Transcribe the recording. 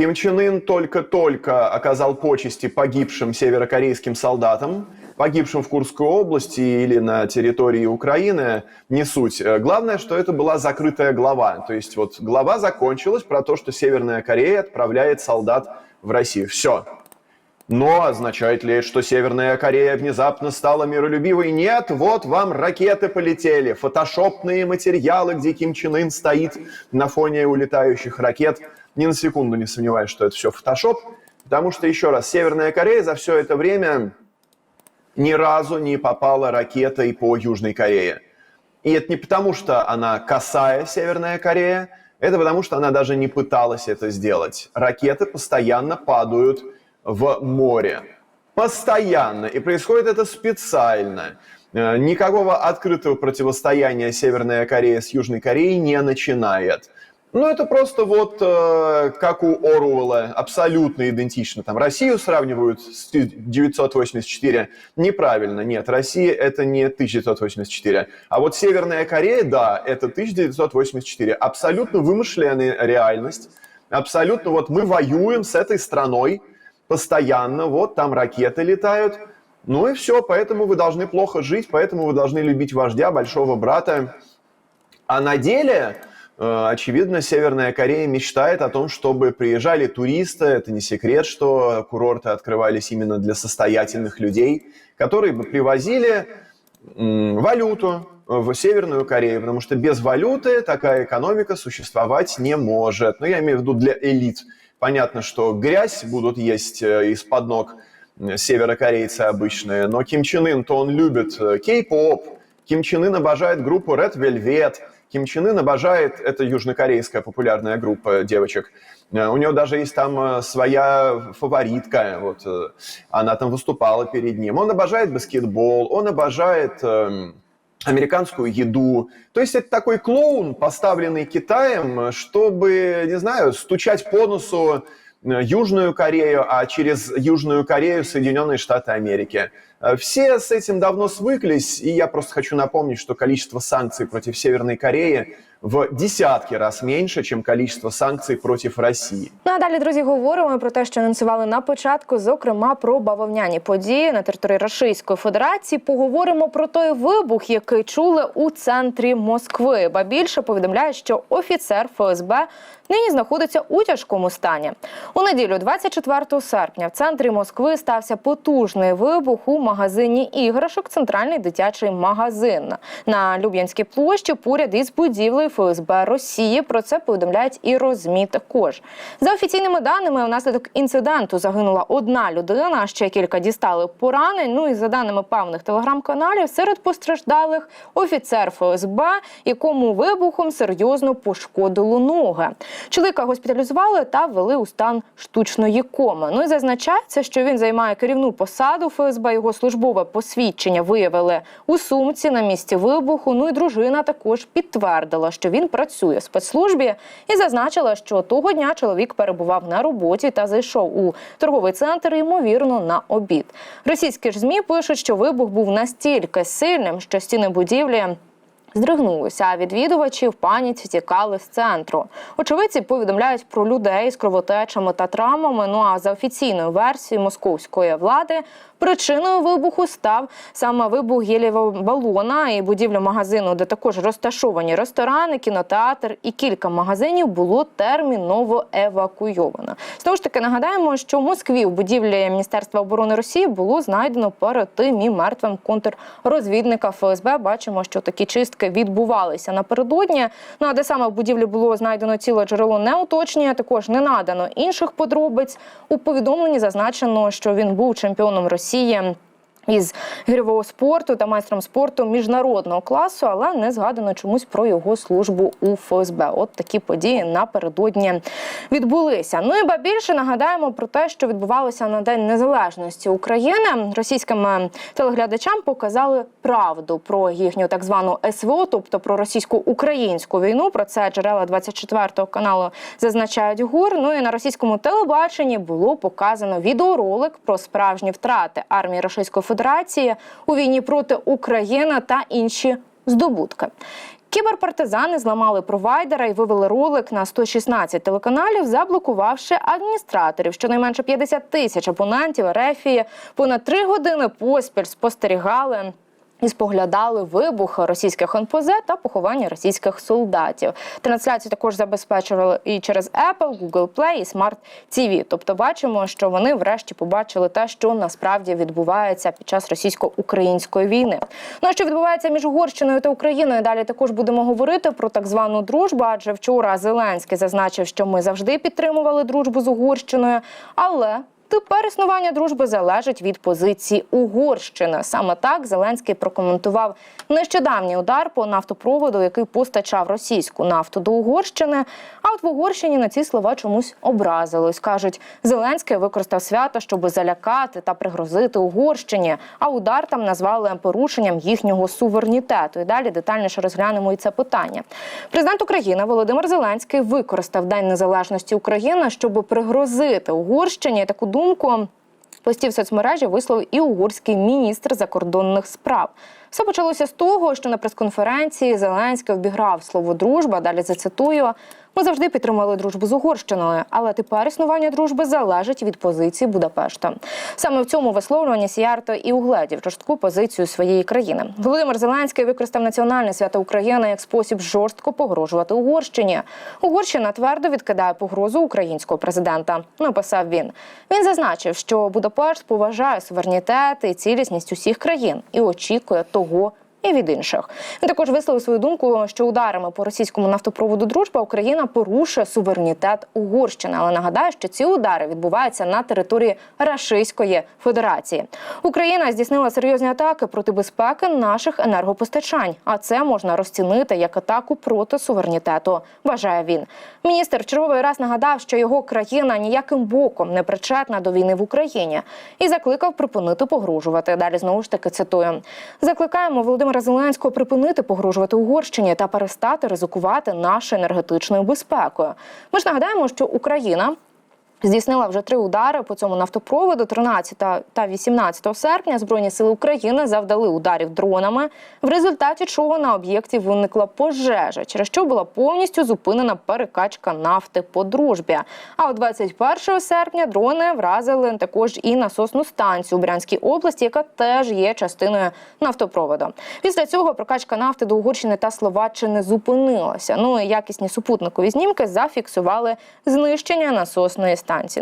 Ким Чен Ын только-только оказал почести погибшим северокорейским солдатам, погибшим в Курской области или на территории Украины, не суть. Э, Главное, что это была закрытая глава. То есть вот глава закончилась про то, что Северная Корея отправляет солдат в Россию. Все. Но означает ли это, что Северная Корея внезапно стала миролюбивой? Нет, вот вам ракеты полетели, фотошопные материалы, где Ким Чен Ын стоит на фоне улетающих ракет. Ни на секунду не сомневаюсь, что это все фотошоп, потому что, еще раз, Северная Корея за все это время ни разу не попала ракетой по Южной Корее. И это не потому, что она косая Северная Корея, это потому, что она даже не пыталась это сделать. Ракеты постоянно падают в море. Постоянно. И происходит это специально. Э, Никакого открытого противостояния Северная Корея с Южной Кореей не начинает. Ну, это просто вот э, как у Оруэлла, абсолютно идентично. Там Россию сравнивают с 1984. Неправильно, нет, Россия это не 1984. А вот Северная Корея, да, это 1984. Абсолютно вымышленная реальность. Абсолютно вот мы воюем с этой страной постоянно, вот там ракеты летают. Ну и все, поэтому вы должны плохо жить, поэтому вы должны любить вождя, большого брата. А на деле, очевидно, Северная Корея мечтает о том, чтобы приезжали туристы. Это не секрет, что курорты открывались именно для состоятельных людей, которые бы привозили валюту в Северную Корею, потому что без валюты такая экономика существовать не может. Ну, я имею в виду для элит. Понятно, что грязь будут есть э, из-под ног э, северокорейцы обычные, но Ким Чен Ын, то он любит э, кей-поп, Ким Чен Ын обожает группу Red Velvet, Ким Чен Ын обожает, это южнокорейская популярная группа девочек, Э, у него даже есть там э, своя фаворитка, вот, э, она там выступала перед ним. Он обожает баскетбол, он обожает эм, американскую еду. То есть это такой клоун, поставленный Китаем, чтобы, не знаю, стучать по носу Южную Корею, а через Южную Корею Соединенные Штаты Америки. Э, Все с этим давно свыклись, и я просто хочу напомнить, что количество санкций против Северной Кореи в десятки раз меньше, чем количество санкций против России. Ну а далі, друзі, говоримо про те, що анонсували на початку, зокрема про бавовняні події на території Російської Федерації. Поговоримо про той вибух, який чули у центрі Москви. Ба більше повідомляє, що офіцер ФСБ нині знаходиться у тяжкому стані. У неділю, 24 серпня, в центрі Москви стався потужний вибух у магазині іграшок. Центральний дитячий магазин на Люб'янській площі поряд із будівлею ФСБ Росії. Про це повідомляють і розмі також. За офіційними даними, внаслідок інциденту загинула одна людина, ще кілька дістали поранень. Ну і за даними певних телеграм-каналів, серед постраждалих офіцер ФСБ, якому вибухом серйозно пошкодило ноги. Чоловіка госпіталізували та ввели у стан штучної коми. Ну і зазначається, що він займає керівну посаду ФСБ. Його службове посвідчення виявили у сумці на місці вибуху. Ну і дружина також підтвердила, що він працює в спецслужбі і зазначила, що того дня чоловік перебував на роботі та зайшов у торговий центр, ймовірно, на обід. Російські ж змі пишуть, що вибух був настільки сильним, що стіни будівлі. Здригнулися, а відвідувачі в паніці тікали з центру. Очевидці повідомляють про людей з кровотечами та травмами. Ну а за офіційною версією московської влади причиною вибуху став саме вибух гелієвого балона і будівля магазину, де також розташовані ресторани, кінотеатр і кілька магазинів було терміново евакуйовано. Знову ж таки нагадаємо, що в Москві в будівлі Міністерства оборони Росії було знайдено перед тим і мертвим контррозвідника ФСБ. Бачимо, що такі чистки відбувалися напередодні. Ну а де саме в будівлі було знайдено ціле джерело не уточнює. Також не надано інших подробиць. У повідомленні зазначено, що він був чемпіоном Росії. Росії. Із гірьового спорту та майстром спорту міжнародного класу, але не згадано чомусь про його службу у ФСБ. От такі події напередодні відбулися. Ну і ба більше нагадаємо про те, що відбувалося на День Незалежності України. Російським е, телеглядачам показали правду про їхню так звану СВО, тобто про російсько-українську війну. Про це джерела 24 каналу зазначають ГУР. Ну і на російському телебаченні було показано відеоролик про справжні втрати армії Російської Федерації у війні проти України та інші здобутки. Кіберпартизани зламали провайдера і вивели ролик на 116 телеканалів, заблокувавши адміністраторів. Щонайменше 50 тисяч абонентів Рефії понад три години поспіль спостерігали. І споглядали вибух російських НПЗ та поховання російських солдатів. Трансляцію також забезпечували і через Apple, Google Play і Smart TV. Тобто бачимо, що вони врешті побачили те, що насправді відбувається під час російсько-української війни. Ну а що відбувається між Угорщиною та Україною? Далі також будемо говорити про так звану дружбу. Адже вчора Зеленський зазначив, що ми завжди підтримували дружбу з Угорщиною, але Тепер існування дружби залежить від позиції Угорщини. Саме так Зеленський прокоментував нещодавній удар по нафтопроводу, який постачав російську нафту до Угорщини. А от в Угорщині на ці слова чомусь образились. кажуть, Зеленський використав свято, щоб залякати та пригрозити Угорщині. А удар там назвали порушенням їхнього суверенітету. І далі детальніше розглянемо і це питання. Президент України Володимир Зеленський використав День Незалежності України, щоб пригрозити Угорщині таку думку. Пості в соцмережі висловив і угорський міністр закордонних справ. Все почалося з того, що на прес-конференції Зеленський обіграв слово дружба. Далі зацитую. Ми завжди підтримували дружбу з Угорщиною, але тепер існування дружби залежить від позиції Будапешта. Саме в цьому висловлюванні Сіярто і угледів жорстку позицію своєї країни. Володимир Зеленський використав національне свято України як спосіб жорстко погрожувати Угорщині. Угорщина твердо відкидає погрозу українського президента. Написав він. Він зазначив, що Будапешт поважає суверенітет і цілісність усіх країн і очікує того. І від інших він також висловив свою думку, що ударами по російському нафтопроводу Дружба Україна порушує суверенітет Угорщини. Але нагадаю, що ці удари відбуваються на території Рашистської Федерації. Україна здійснила серйозні атаки проти безпеки наших енергопостачань. А це можна розцінити як атаку проти суверенітету. Вважає він. Міністр в черговий раз нагадав, що його країна ніяким боком не причетна до війни в Україні і закликав припинити погрожувати. Далі знову ж таки цитую: закликаємо Володимира Зеленського припинити погрожувати Угорщині та перестати ризикувати нашою енергетичною безпекою. Ми ж нагадаємо, що Україна. Здійснила вже три удари по цьому нафтопроводу. 13 та 18 серпня збройні сили України завдали ударів дронами, в результаті чого на об'єкті виникла пожежа, через що була повністю зупинена перекачка нафти по дружбі. А от 21 серпня дрони вразили також і насосну станцію у Брянській області, яка теж є частиною нафтопроводу. Після цього прокачка нафти до Угорщини та Словаччини зупинилася. Ну і якісні супутникові знімки зафіксували знищення насосної станції. дистанції.